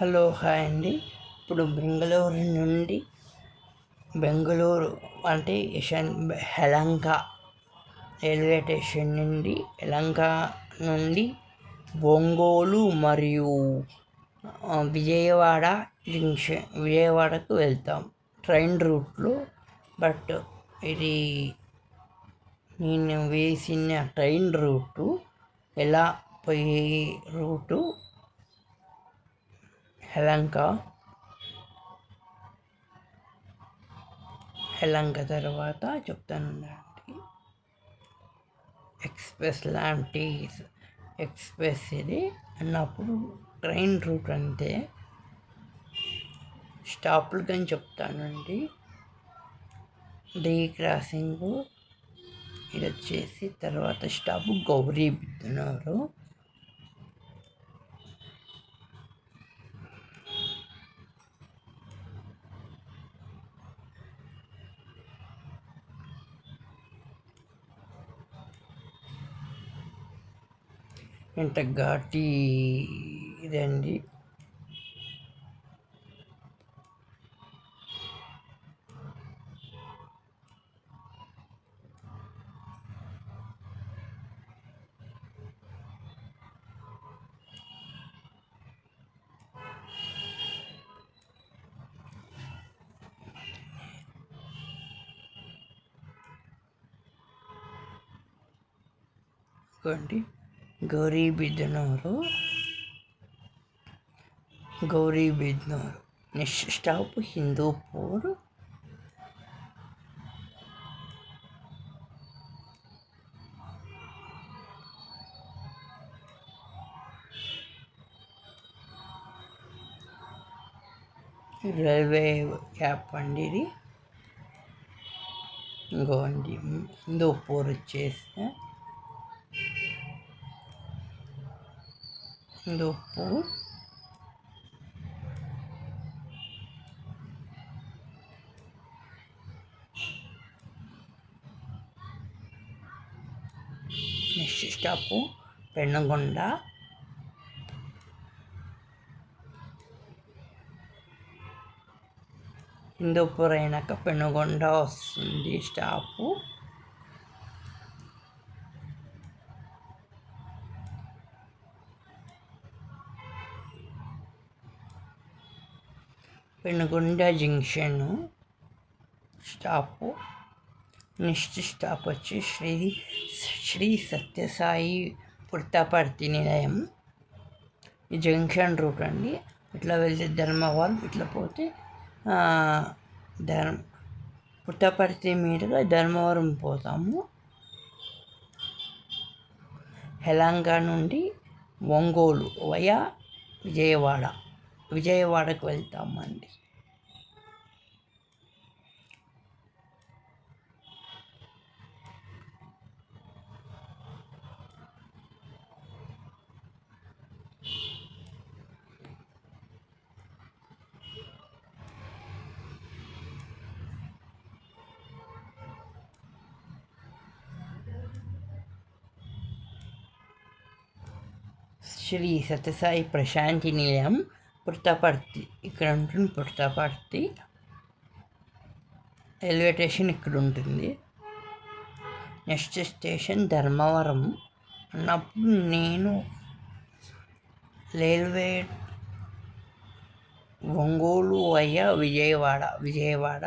Hello hi అండి. ఇప్పుడు బెంగళూరు నుండి బెంగళూరు అంటే యశన్ యలంక రైల్వే స్టేషన్ నుండి యలంక నుండి ఒంగోలు మరియు విజయవాడ జంక్షన్ విజయవాడకు వెళ్తాం. ట్రైన్ రూట్లో బట్ ఇది నేను వేసిన ట్రైన్ రూటు ఎలా పోయే రూటు హెలంక. హెలంక తర్వాత చెప్తానండి ఎక్స్ప్రెస్ లాంటి ఎక్స్ప్రెస్ ఇది. అన్నప్పుడు ట్రైన్ రూట్ అంతే. స్టాప్లు కానీ చెప్తానండి. D crossing. ఇది వచ్చేసి తర్వాత స్టాప్ గౌరీ బిద్దున్నారు ఎంత ఘాటి ఇదండి? ఇదిగోండి. Gauribidanur. Gauribidanur. Next stop Hindupur. Railway app అండి ఇది ఇంకోండి హిందూపూర్ వచ్చేసి ఉప్పు నెక్స్ట్ స్టాప్ పెన్నగొండ హిందూపూర్ అయినాక పెనుగొండ వస్తుంది stop Penukonda junction stop. Next stop వచ్చి శ్రీ శ్రీ సత్యసాయి పుట్టపర్తి నిలయం. ఈ జంక్షన్ రూట్ అండి. ఇట్లా వెళ్తే ధర్మవరం ఇట్లా పోతే ధర్మ పుట్టపర్తి మీదుగా ధర్మవరం పోతాము. హెలంగా నుండి ఒంగోలు వయా విజయవాడ. విజయవాడకు వెళ్తామండి శ్రీ సత్యసాయి ప్రశాంతి నిలయం పుట్టపర్తి ఇక్కడ ఉంటుంది పుట్టపర్తి రైల్వే స్టేషన్ ఇక్కడ ఉంటుంది. Next station Dharmavaram. అన్నప్పుడు నేను రైల్వే ఒంగోలు అయ్యా విజయవాడ విజయవాడ.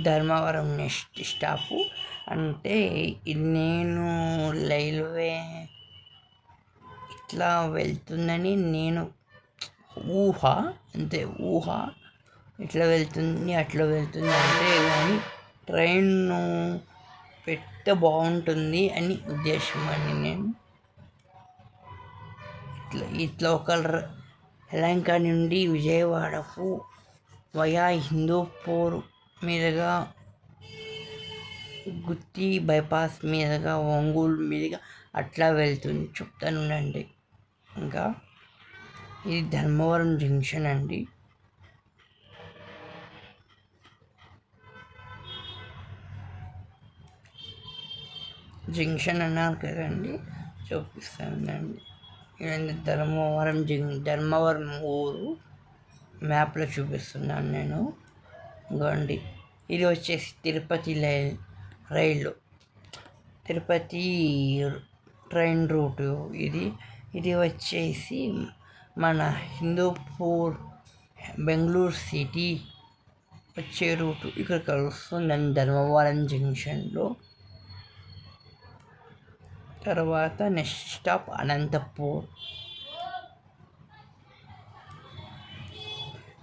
ధర్మవరం నెక్స్ట్ స్టాపు అంటే నేను రైల్వే ఇట్లా వెళ్తుందని నేను ఊహ అంతే ఊహ. ఇట్లా వెళ్తుంది అట్లా వెళ్తుంది అంటే కానీ ట్రైన్ పెడితే బాగుంటుంది అని ఉద్దేశం అండి నేను. ఇట్లా ఇట్లా ఒక యలంక నుండి విజయవాడకు వయా హిందూపూర్ మీదుగా గుత్తి బైపాస్ మీదుగా ఒంగోలు మీదుగా అట్లా వెళ్తుంది. చెప్తాను ఉండండి. ఇంకా ఇది ధర్మవరం జంక్షన్ అండి. జంక్షన్ అన్నారు కదండి. చూపిస్తానండి ఇదండి ధర్మవరం జంక్ ధర్మవరం ఊరు. మ్యాప్లో చూపిస్తున్నాను నేను. ఇంకోండి ఇది వచ్చేసి తిరుపతి లైన్ రైలు. తిరుపతి ట్రైన్ రూటు ఇది. ఇది వచ్చేసి మన హిందూపూర్ బెంగళూరు సిటీ వచ్చే రూటు. ఇక్కడ కలుస్తుంది ధర్మవరం జంక్షన్లో. తర్వాత నెక్స్ట్ స్టాప్ అనంతపూర్.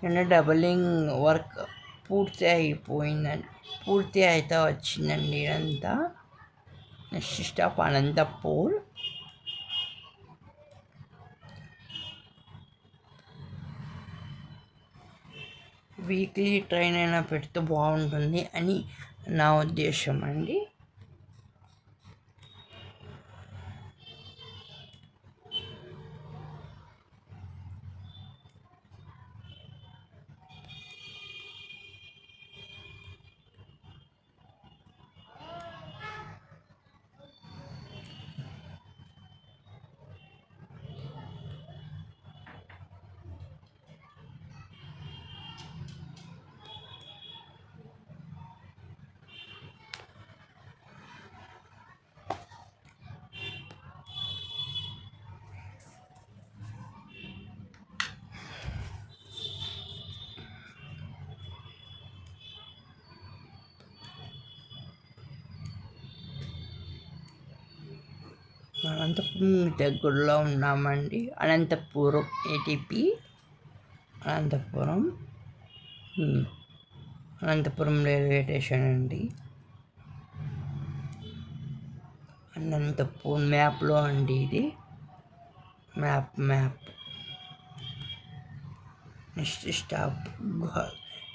నిన్న డబలింగ్ వర్క్ పూర్తి అయిపోయిందండి పూర్తి అయితే వచ్చిందండి ఇదంతా next stop Anantapur weekly train అయినా పెడితే బాగుంటుంది అని నా ఉద్దేశం అండి అనంతపురం దగ్గరలో ఉన్నామండి. Anantapuram ATP Anantapuram Anantapuram railway station అండి. అనంతపురం మ్యాప్లో అండి ఇది. Map map. నెక్స్ట్ స్టాప్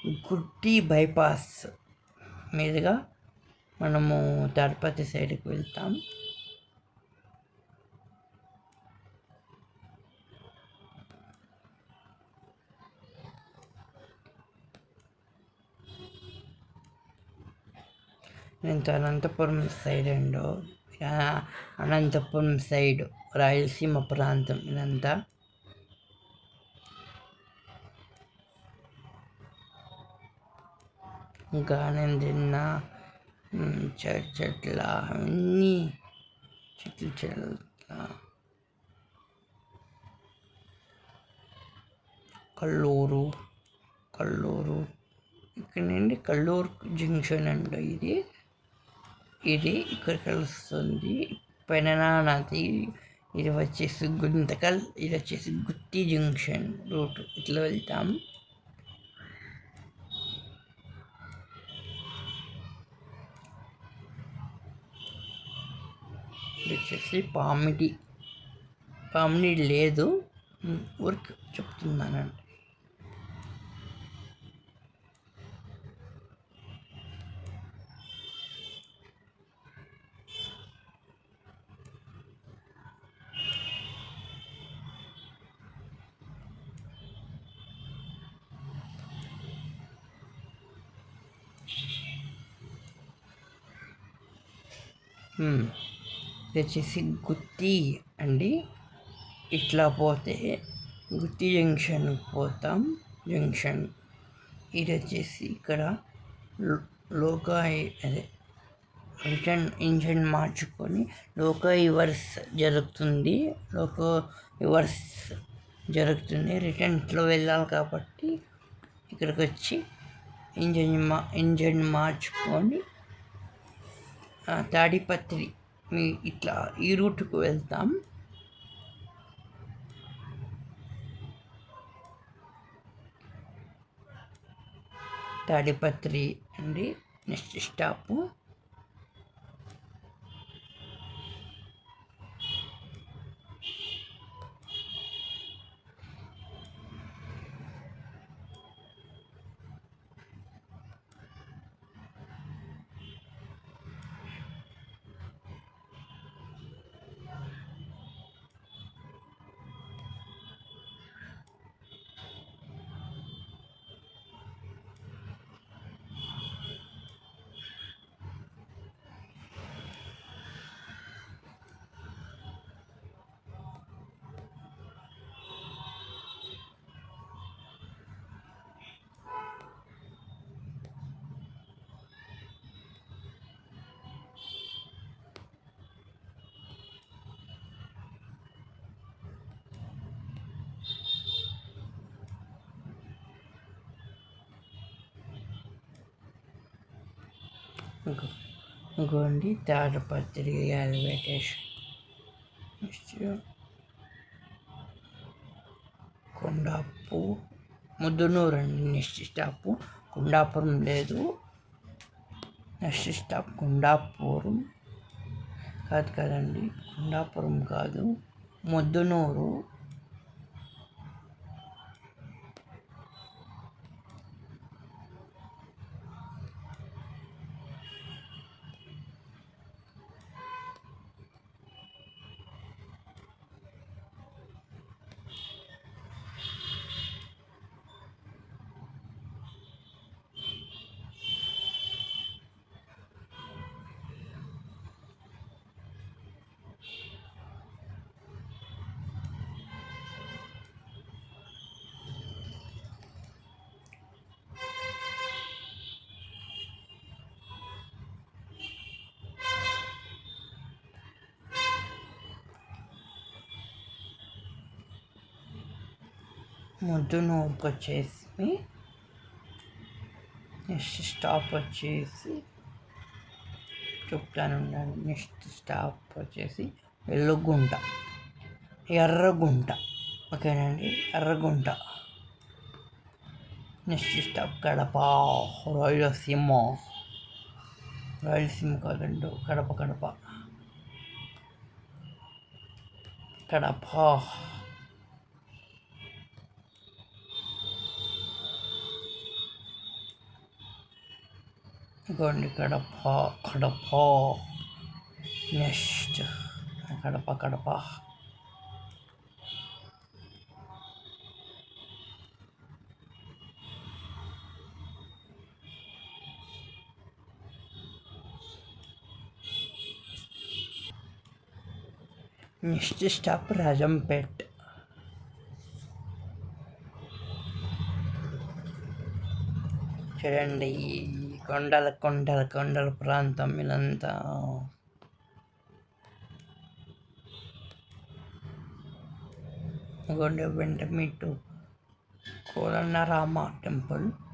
గుడ్డి బైపాస్ మీదుగా మనము తిరుపతి సైడ్కి వెళ్తాం. నేను Anantapuram side and Anantapuram side Rayalaseema ప్రాంతం ఇదంతా. ఇంకా నేను తిన్న చెట్ల అన్నీ చెట్లు చెట్ల. కల్లూరు కల్లూరు ఇక్కడ నుండి కల్లూరు జంక్షన్ అండి ఇది. ఇది ఇక్కడ కలుస్తుంది. పెననా నది ఇది వచ్చేసి గుంతకల్ ఇది వచ్చేసి గుత్తి జంక్షన్ రూట్. ఇట్లా వెళ్తాం. ఇది వచ్చేసి పామిడి. పామిడి లేదు. ఊరికి చెప్తున్నానండి ఇది వచ్చేసి గుత్తి అండి. ఇట్లా పోతే గుత్తి జంక్షన్ పోతాం. జంక్షన్. ఇది వచ్చేసి ఇక్కడ లోకాయి అదే రిటర్న్ ఇంజన్ మార్చుకొని లోకో రివర్స్ జరుగుతుంది. లోకో రివర్స్ జరుగుతుంది. రిటర్న్లో వెళ్ళాలి కాబట్టి ఇక్కడికి వచ్చి ఇంజన్ మా ఇంజన్ మార్చుకొని తాడిపత్రి ఇట్లా ఈ రూట్కు వెళ్తాం. తాడిపత్రి అండి నెక్స్ట్ స్టాపు. ఇంకో ఇంకోండి తాడపత్రి రైల్వే కొండాపు ముద్దునూరు అండి నెక్స్ట్ స్టాప్. కుండాపురం లేదు. Next stop Kundapuram. కాదు కదండి కొండాపురం కాదు ముద్దునూరు. ముద్దు నూరుకు వచ్చేసి నెక్స్ట్ స్టాప్ వచ్చేసి చెప్తాను నెక్స్ట్ స్టాప్ వచ్చేసి వెల్లుగుంట ఎర్రగుంట. ఓకేనండి? ఎర్రగుంట. నెక్స్ట్ స్టాప్ కడప రాయలసీమ రాయలసీమ కాదండి కడప కడప. కడప. ఇదిగోండి Kadapa Kadapa next Kadapa Kadapa next stop Rajampet చూడండి కొండల కొండల కొండల ప్రాంతం ఇదంతా. గొండ వెంట మీటు కోలన్నరామ temple.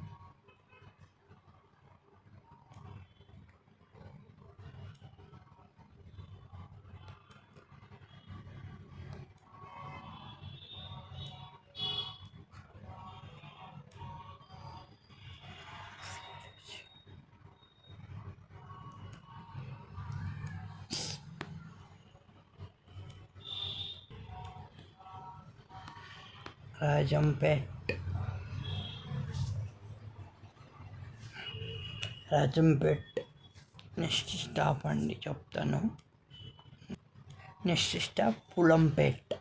Rajampet Rajampet next stop అండి చెప్తాను next stop Pulampet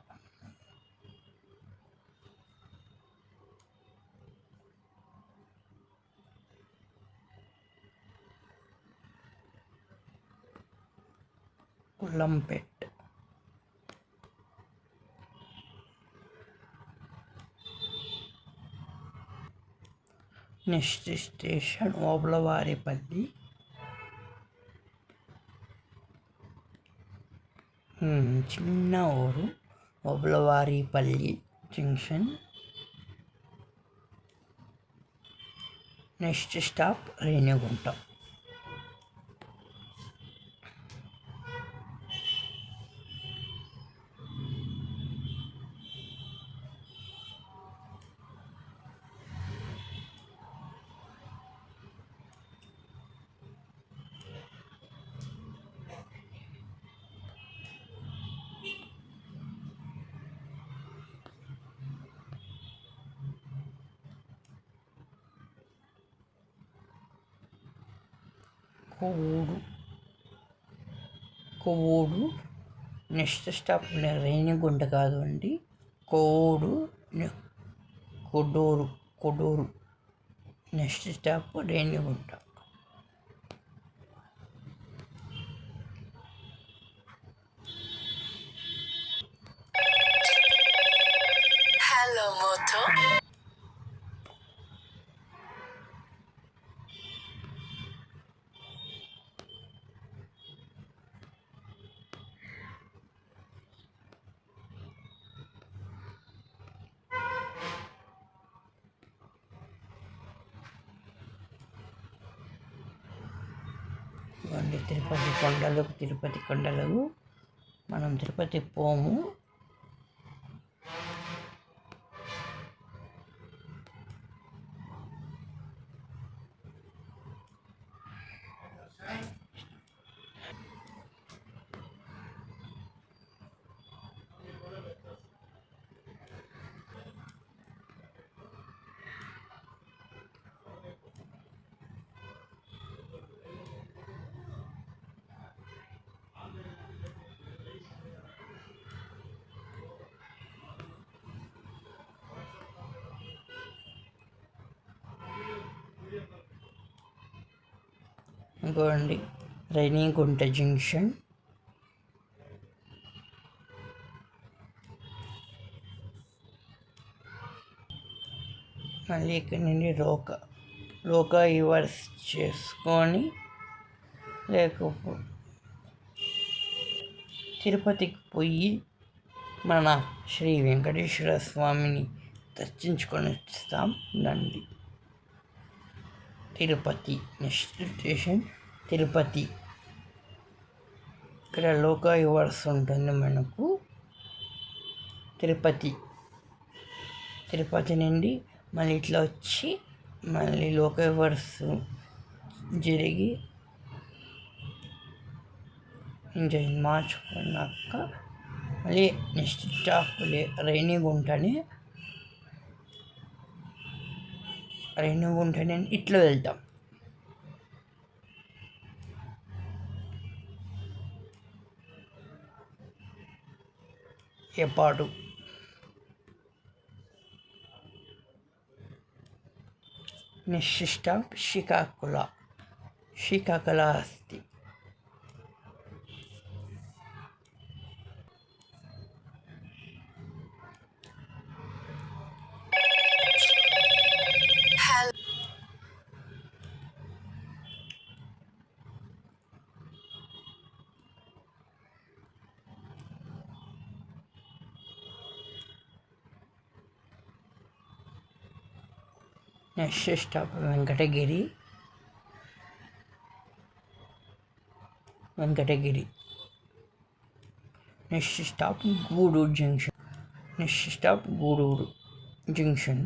Pullampet next station Obulavaripalli చిన్న ఊరు Obulavaripalli junction. Next stop Renigunta. Kovvudu. Kovvudu next stop Renigunta కాదు అండి. కోడు Koduru Koduru. Next stop Renigunta. Tirupati కొండలు తిరుపతి కొండలు. మనం తిరుపతి పోము. ఇంకోండి రైనీగుంట జంక్షన్. మళ్ళీ ఇక్కడ నుండి రోక రోక రివర్స్ చేసుకొని లేకపోతే తిరుపతికి పోయి మన శ్రీ వెంకటేశ్వర స్వామిని దర్శించుకొని వస్తాం నండి తిరుపతి నెక్స్ట్ స్టేషన్. తిరుపతి. ఇక్కడ లోక యువర్స్ ఉంటుంది మనకు తిరుపతి. తిరుపతి నుండి మళ్ళీ ఇట్లా వచ్చి మళ్ళీ లోకాయువర్స్ జరిగి ఎంజాయ్ మార్చుకున్నాక మళ్ళీ నెక్స్ట్ స్టాప్ రైనిగుంటని రేణుగుంటని ఇట్లా వెళ్తాం. ఎపాటు నిశిష్ట శికాకుల శ్రీకాకుళ అస్తి next stop Venkatagiri Venkatagiri next stop Gudur junction next stop Gudur junction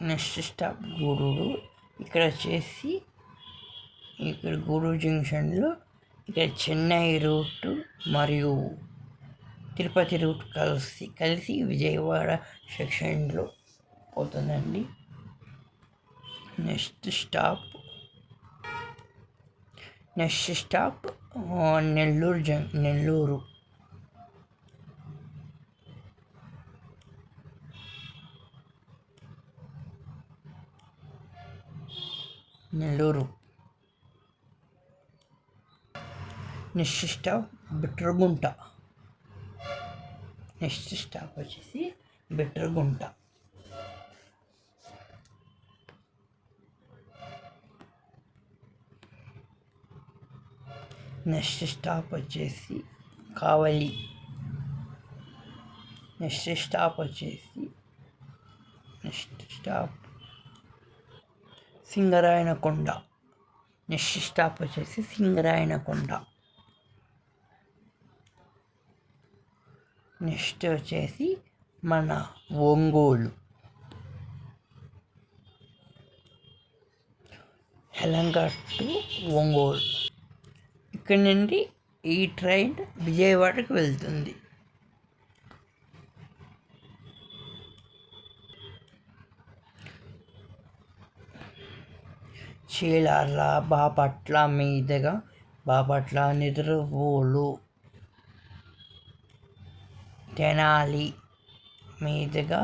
next stop Gudur ఇక్కడ వచ్చేసి ఇక్కడ గూడూరు జంక్షన్లో ఇక్కడ చెన్నై రూట్ మరియు తిరుపతి రూట్ కలిసి కలిసి విజయవాడ సెక్షన్లో పోతుందండి. Next stop. Next stop Nellore జం Nellore. Nellore. Next stop Bitragunta. Next stop వచ్చేసి బిట్రగుంట. నెక్స్ట్ స్టాప్ వచ్చేసి కావలి. నెక్స్ట్ స్టాప్ వచ్చేసి next stop Singarayakonda. Next stop వచ్చేసి సింగరాయనకొండ. నెక్స్ట్ వచ్చేసి మన ఒంగోలు. హెలంఘాట్ టు ఒంగోలు. ఇక్కడి నుండి ఈ ట్రైన్ విజయవాడకు వెళ్తుంది. చీలార్ల బాపట్ల మీదుగా బాపట్ల నిద్రవోలు తెనాలి మీదుగా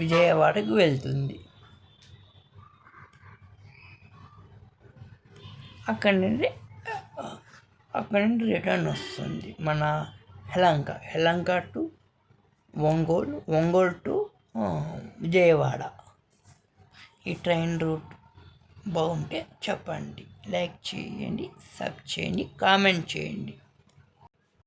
విజయవాడకు వెళ్తుంది. అక్కడి నుండి అక్కడి నుండి రిటర్న్ వస్తుంది మన హెలంక. హెలంక టు ఒంగోలు ఒంగోలు టు విజయవాడ. ఈ ట్రైన్ రూట్ బాగుంటే చెప్పండి. లైక్ చేయండి సబ్ చేయండి కామెంట్ చేయండి.